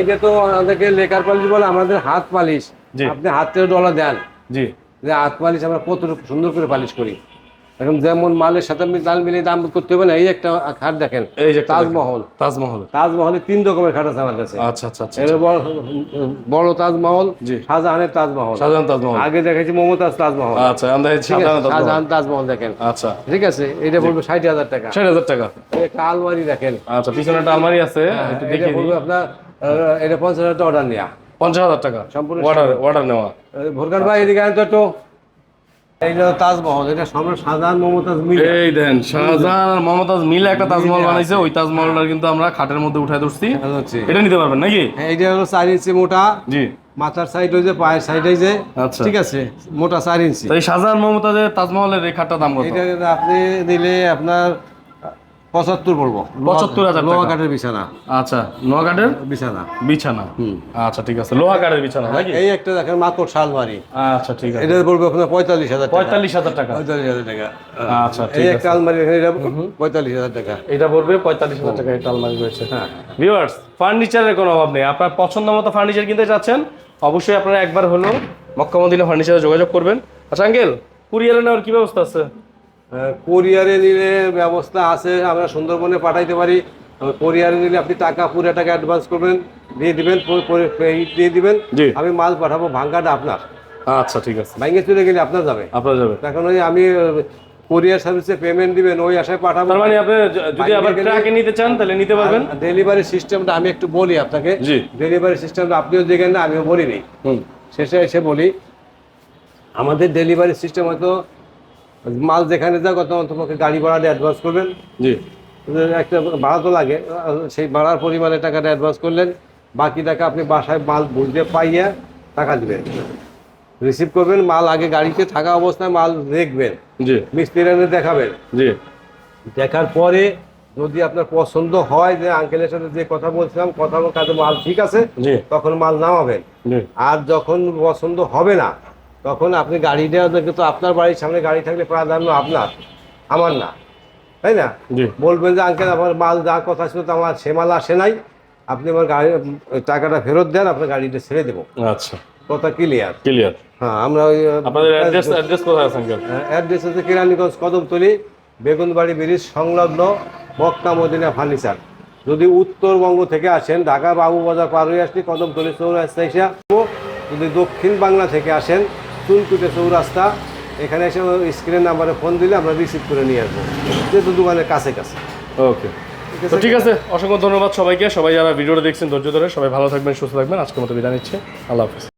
এটা তো আমাদেরকে লেকার পালিশ বলে আমাদের হাত পালিশ। আপনি হাত থেকে ডলা দেন। জি। যে হাত পালিশ আমরা কত সুন্দর করে পালিশ করি। এখন যেমন মালের সাথে তাল মিলিয়ে দাম করতে হবে না এই একটা খাট দেখেন এই যে তাজমহল। তাজমহল। তাজমহলে তিন রকমের খাট আছে আমার কাছে। আচ্ছা আচ্ছা আচ্ছা এর বড় বড় তাজমহল জি। শাহজাহানের তাজমহল। শাহজাহান তাজমহল। আগে দেখেছি মমতাজ তাজমহল। আচ্ছা শাহজাহান তাজমহল দেখেন। আচ্ছা। ঠিক আছে এটা বলব ষাট হাজার টাকা। ষাট হাজার টাকা। একটা আলমারি দেখেন। আচ্ছা পিছনে একটা আলমারি আছে হ্যাঁ, একটু এটা বলব আপনার এটা পঞ্চাশ হাজার টাকা অর্ডার নেওয়া পঞ্চাশ হাজার টাকা। সম্পূর্ণ অর্ডার অর্ডার নেওয়া। ভোরকার ভাই এদিকে আনতো তাজমহল এটা সম্রাট শাহজাহান মমতাজ মিল। এই দেন শাহজাহান আর মমতাজ মিলে একটা তাজমহল বানাইছে ওই তাজমহলটা কিন্তু আমরা খাটের মধ্যে ধরছি। এটা নিতে পারবেন নাকি? এইটা হলো চার ইঞ্চি মোটা। জি। মাথার সাইড পায়ের সাইড আচ্ছা। ঠিক আছে মোটা চার ইঞ্চি। তো এই শাহজাহান মমতাজের তাজমহলের এই খাটটার দাম কত? এটা আপনি দিলে আপনার পঁচাত্তর পড়ব। 75,000 লোহা টাকা। কাঠের বিছানা। আচ্ছা নোয়াঘাটের বিছানা। বিছানা। হুম। আচ্ছা ঠিক আছে। লোহা কাঠের বিছানা নাকি? এই একটা দেখেন মাকড় শালমারি। আচ্ছা ঠিক আছে। এটা পড়বে আপনার পঁয়তাল্লিশ হাজার পঁয়তাল্লিশ হাজার টাকা। পঁয়তাল্লিশ হাজার টাকা। আচ্ছা এই একটা আলমারি এটা পঁয়তাল্লিশ হাজার টাকা। এটা পড়বে পঁয়তাল্লিশ হাজার টাকা এটা আলমারি রয়েছে। হ্যাঁ। ভিউয়ার্স ফার্নিচারের কোনো অভাব নেই। আপনার পছন্দ মতো ফার্নিচার কিনতে চাচ্ছেন অবশ্যই আপনারা একবার হলো মক্কা মদিনা ফার্নিচারে যোগাযোগ করবেন। আচ্ছা আঙ্কেল কুরিয়ারে নেওয়ার কি ব্যবস্থা আছে? কোরিয়ারে নিলে ব্যবস্থা আছে আমরা সুন্দরবনে পাঠাইতে পারি। কোরিয়ারে নিলে আপনি টাকা পুরো টাকা অ্যাডভান্স করবেন দিয়ে দিবেন দিয়ে দিবেন। আমি মাল পাঠাবো ভাঙ্গাটা আপনার। আচ্ছা ঠিক আছে। ভাঙ্গে চলে গেলে আপনার যাবে। আপনারা যাবে। এখন ওই আমি কোরিয়ার সার্ভিসে পেমেন্ট দিবেন ওই আশায় পাঠাবো। তার মানে আপনি যদি আবার ট্রাকে নিতে চান তাহলে নিতে পারবেন। ডেলিভারি সিস্টেমটা আমি একটু বলি আপনাকে। জি। ডেলিভারি সিস্টেমটা আপনিও দেখেন না আমিও বলি নি হুম। শেষে এসে বলি আমাদের ডেলিভারি সিস্টেম হয়তো মাল যেখানে যাক তখন তোমাকে গাড়ি ভাড়াটা অ্যাডভান্স করবেন। জি। একটা ভাড়া তো লাগে সেই ভাড়ার পরিমাণে টাকাটা অ্যাডভান্স করলেন। বাকি টাকা আপনি বাসায় মাল বুঝতে পাইয়া টাকা দিবেন। রিসিভ করবেন মাল আগে গাড়িতে থাকা অবস্থায় মাল দেখবেন। জি। মিস্ত্রি এনে দেখাবেন। জি। দেখার পরে যদি আপনার পছন্দ হয় যে আঙ্কেলের সাথে যে কথা বলছিলাম কথা কাজে মাল ঠিক আছে তখন মাল নামাবেন। আর যখন পছন্দ হবে না তখন আপনি গাড়িটা দেখে তো আপনার বাড়ির সামনে গাড়ি থাকলে প্রাধান্য আপনার আমার না। তাই না? বলবেন যে আঙ্কেল আমার মাল যা কথা ছিল তো আমার সে মাল আসে নাই। আপনি আমার গাড়ি টাকাটা ফেরত দেন আপনার গাড়িটা ছেড়ে দেবো। আচ্ছা। কথা ক্লিয়ার ক্লিয়ার হ্যাঁ আমরা ওই আপনাদের অ্যাড্রেস অ্যাড্রেস কোথায় আছে আঙ্কেল? অ্যাড্রেস হচ্ছে কেরানীগঞ্জ কদমতলি বেগুনবাড়ি ব্রিজ সংলগ্ন মক্কা মদিনা ফার্নিচার। যদি উত্তরবঙ্গ থেকে আসেন ঢাকা বাবুবাজার পার হয়ে আসলে কদমতলি চৌরাস্তা এসে যদি দক্ষিণ বাংলা থেকে আসেন চুনকুটে চৌরাস্তা এখানে এসে স্ক্রিনের নাম্বারে ফোন দিলে আমরা রিসিভ করে নিয়ে আসব। যেহেতু দোকানের কাছে কাছে। ওকে তো ঠিক আছে অসংখ্য ধন্যবাদ সবাইকে। সবাই যারা ভিডিওটা দেখছেন ধৈর্য ধরে সবাই ভালো থাকবেন সুস্থ থাকবেন। আজকের মতো বিদায় নিচ্ছে। আল্লাহ হাফিজ।